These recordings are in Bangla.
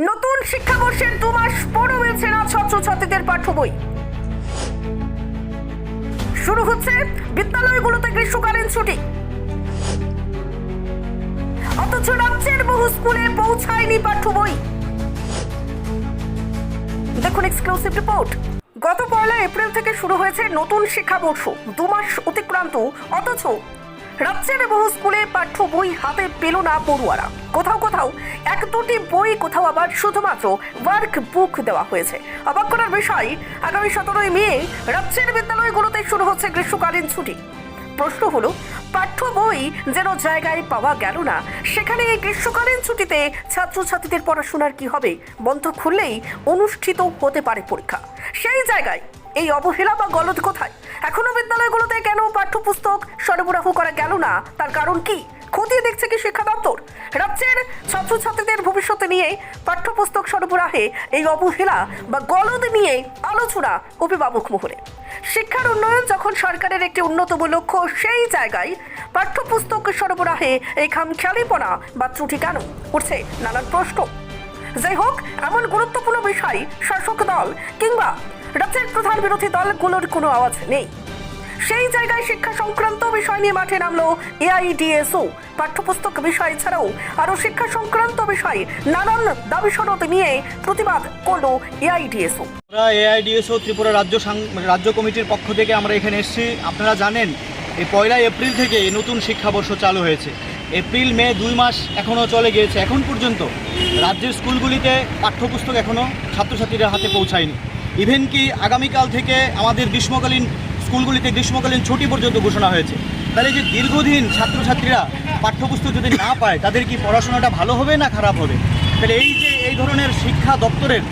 নতুন শিক্ষাবর্ষের দু মাস পরও মিলছে না ছাত্রছাত্রীদের পাঠ্য বই। শুরু হচ্ছে বিদ্যালয়গুলোতে গ্রীষ্মকালীন ছুটি। অথচ রাজ্যের বহু স্কুলে পৌঁছায়নি পাঠ্য বই। দেখুন এক্সক্লুসিভ রিপোর্ট গত পয়লা এপ্রিল থেকে শুরু হয়েছে নতুন শিক্ষাবর্ষ। দু মাস অতিক্রান্ত, অথচ রাজ্যের বহু স্কুলে পাঠ্য বই হাতে পেল না পড়ুয়ারা। কোথাও কোথাও এক দুটি বই কোথাও আবার শুধুমাত্র ওয়ার্ক বুক দেওয়া হয়েছে। অবাক করার বিষয়, আগামী সতেরোই মে রাজ্যের বিদ্যালয়গুলোতে শুরু হচ্ছে গ্রীষ্মকালীন ছুটি। প্রশ্ন হলো, পাঠ্য বই যেন জায়গায় পাওয়া গেল না, সেখানে এই গ্রীষ্মকালীন ছুটিতে ছাত্রছাত্রীদের পড়াশোনার কি হবে? বন্ধ খুললেই অনুষ্ঠিত হতে পারে পরীক্ষা। সেই জায়গায় এই অবহেলা বা গলদ কোথায়? এখনও বিদ্যালয়গুলোতে কেন পাঠ্যপুস্তক সরবরাহ করা গেল না? তার কারণ কি? খতিয়ে দেখছে কি শিক্ষা দপ্তর? রাজ্যের ছাত্রছাত্রীদের ভবিষ্যতে নিয়ে পাঠ্যপুস্তক সরবরাহে এই অবহেলা বা গলদ নিয়ে আলোচনা অভিভাবক মহলে। শিক্ষার উন্নয়ন যখন সরকারের একটি অন্যতম লক্ষ্য, সেই জায়গায় পাঠ্যপুস্তক সরবরাহে এই খামখেয়ালিপনা বা ত্রুটি কেন? উঠছে নানান প্রশ্ন। যাই হোক, এমন গুরুত্বপূর্ণ বিষয় শাসক দল কিংবা রাজ্যের প্রধান বিরোধী দলগুলোর কোনো আওয়াজ নেই। সেই জায়গায় শিক্ষা সংক্রান্ত বিষয় নিয়ে মাঠে নামলো এআইডিএসও। পাঠ্যপুস্তক বিষয় ছাড়াও আরও শিক্ষা সংক্রান্ত বিষয় নানান দাবি সনদ নিয়ে প্রতিবাদ করল এআইডিএসও। আমরা এআইডিএসও ত্রিপুরা রাজ্য রাজ্য কমিটির পক্ষ থেকে আমরা এখানে এসেছি। আপনারা জানেন, এই পয়লা এপ্রিল থেকে নতুন শিক্ষাবর্ষ চালু হয়েছে। এপ্রিল, মে দুই মাস এখনও চলে গিয়েছে। এখন পর্যন্ত রাজ্যের স্কুলগুলিতে পাঠ্যপুস্তক এখনও ছাত্রছাত্রীদের হাতে পৌঁছায়নি। ইভেন কি আগামীকাল থেকে আমাদের গ্রীষ্মকালীন স্কুলগুলিতে গ্রীষ্মকালীন ছুটি পর্যন্ত ঘোষণা হয়েছে। তাহলে যে দীর্ঘদিন ছাত্রছাত্রীরা পাঠ্যপুস্তক যদি না পায়, তাদের কি পড়াশোনাটা ভালো হবে না খারাপ হবে? তাহলে এই যে, এই ধরনের শিক্ষা দপ্তরের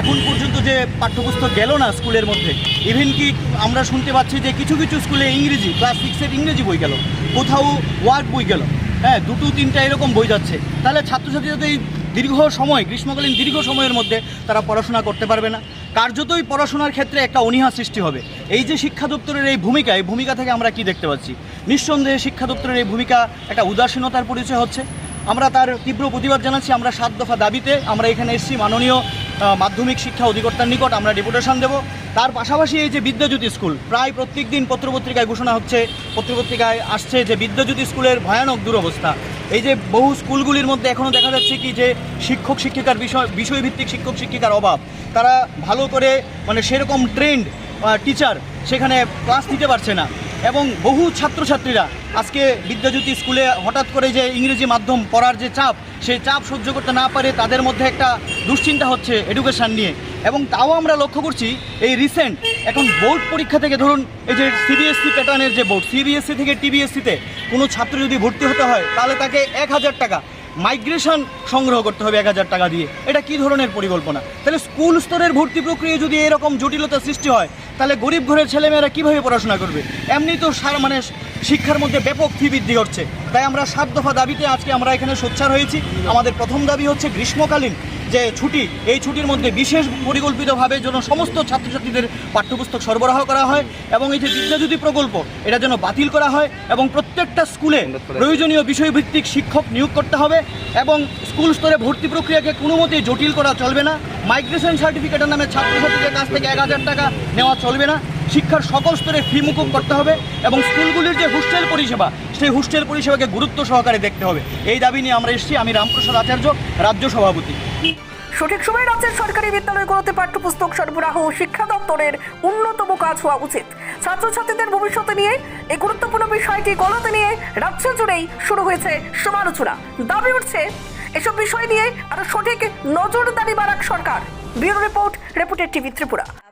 এখন পর্যন্ত যে পাঠ্যপুস্তক গেল না স্কুলের মধ্যে, ইভেন কি আমরা শুনতে পাচ্ছি যে কিছু কিছু স্কুলে ইংরেজি, ক্লাস সিক্সের ইংরেজি বই গেল, কোথাও ওয়ার্ক বই গেল হ্যাঁ দুটো তিনটা এরকম বই যাচ্ছে। তাহলে ছাত্রছাত্রীরা তো এই দীর্ঘ সময়, গ্রীষ্মকালীন দীর্ঘ সময়ের মধ্যে তারা পড়াশোনা করতে পারবে না। কার্যতই পড়াশোনার ক্ষেত্রে একটা অনীহা সৃষ্টি হবে। এই যে শিক্ষা দপ্তরের এই ভূমিকা এই ভূমিকা থেকে আমরা কি দেখতে পাচ্ছি? নিঃসন্দেহে শিক্ষা দপ্তরের এই ভূমিকা একটা উদাসীনতার পরিচয় হচ্ছে। আমরা তার তীব্র প্রতিবাদ জানাচ্ছি, আমরা সাত দফা দাবিতে আমরা এখানে এসেছি। মাননীয় মাধ্যমিক শিক্ষা অধিকর্তার নিকট আমরা ডেপুটেশন দেব। তার পাশাপাশি এই যে বিদ্যাজ্যোতি স্কুল, প্রায় প্রত্যেক দিন পত্রপত্রিকায় ঘোষণা হচ্ছে, পত্রপত্রিকায় আসছে যে বিদ্যাজ্যোতি স্কুলের ভয়ানক দুরবস্থা। এই যে বহু স্কুলগুলির মধ্যে এখনও দেখা যাচ্ছে কি যে শিক্ষক শিক্ষিকার বিষয় বিষয়ভিত্তিক শিক্ষক শিক্ষিকার অভাব। তারা ভালো করে মানে সেরকম ট্রেন্ড টিচার সেখানে ক্লাস নিতে পারছে না। এবং বহু ছাত্রছাত্রীরা আজকে বিদ্যাজ্যোতি স্কুলে হঠাৎ করে যে ইংরেজি মাধ্যম পড়ার যে চাপ, সেই চাপ সহ্য করতে না পারে তাদের মধ্যে একটা দুশ্চিন্তা হচ্ছে এডুকেশান নিয়ে। এবং তাও আমরা লক্ষ্য করছি এই রিসেন্ট এখন বোর্ড পরীক্ষা থেকে ধরুন এই যে সিবিএসসি প্যাটার্নের যে বোর্ড সিবিএসসি থেকে টিবিএসসিতে কোনো ছাত্র যদি ভর্তি হতে হয়, তাহলে তাকে এক হাজার টাকা। মাইগ্রেশন সংগ্রহ করতে হবে এক হাজার টাকা দিয়ে। এটা কি ধরনের পরিকল্পনা? তাহলে স্কুল স্তরের ভর্তি প্রক্রিয়া যদি এরকম জটিলতা সৃষ্টি হয়, তাহলে গরিব ঘরের ছেলেমেয়েরা কীভাবে পড়াশোনা করবে? এমনি তো সার মানে শিক্ষার মধ্যে ব্যাপক ফি বৃদ্ধি ঘটছে তাই আমরা সাত দফা দাবিতে আজকে আমরা এখানে সোচ্চার হয়েছি। আমাদের প্রথম দাবি হচ্ছে গ্রীষ্মকালীন যে ছুটি, এই ছুটির মধ্যে বিশেষ পরিকল্পিতভাবে যেন সমস্ত ছাত্রছাত্রীদের পাঠ্যপুস্তক সরবরাহ করা হয় এবং এই যে বিদ্যাজ্যোতি প্রকল্প, এটা যেন বাতিল করা হয় এবং প্রত্যেকটা স্কুলে প্রয়োজনীয় বিষয়ভিত্তিক শিক্ষক নিয়োগ করতে হবে এবং স্কুল স্তরে ভর্তি প্রক্রিয়াকে কোনো মতেই জটিল করা চলবে না। মাইগ্রেশন সার্টিফিকেটের নামে ছাত্রছাত্রীদের কাছ থেকে এক হাজার টাকা নেওয়া চলবে না। শিক্ষার সকল স্তরে ফি মুকুব করতে হবে এবং স্কুলগুলির যে হোস্টেল পরিষেবা, সেই হোস্টেল পরিষেবাকে গুরুত্ব সহকারে দেখতে হবে। এই দাবি নিয়ে আমরা এসেছি। আমি রামপ্রসাদ আচার্য, রাজ্য সভাপতি। সঠিক সময়ে রাজ্যের সরকারি বিদ্যালয়গুলোতে পাঠ্যপুস্তক সরবরাহ ও শিক্ষা দপ্তরের অন্যতম কাজ হওয়া উচিত। ছাত্রছাত্রীদের ভবিষ্যতে নিয়ে এই গুরুত্বপূর্ণ বিষয়টি গলতে নিয়ে রাজ্য জুড়েই শুরু হয়েছে সমালোচনা। দাবি উঠছে, এসব বিষয় নিয়ে আরও সঠিক নজরদারি বাড়াক সরকার। ব্যুরো রিপোর্ট রিপোর্টের টিভি ত্রিপুরা।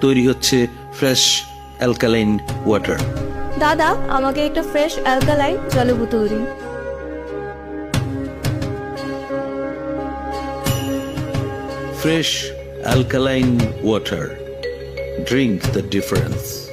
তৈরি হচ্ছে ফ্রেশ অ্যালকালাইন ওয়াটার দাদা আমাকে একটা ফ্রেশ অ্যালকালাইন জলের বোতল দিন। Fresh alkaline water drink the difference.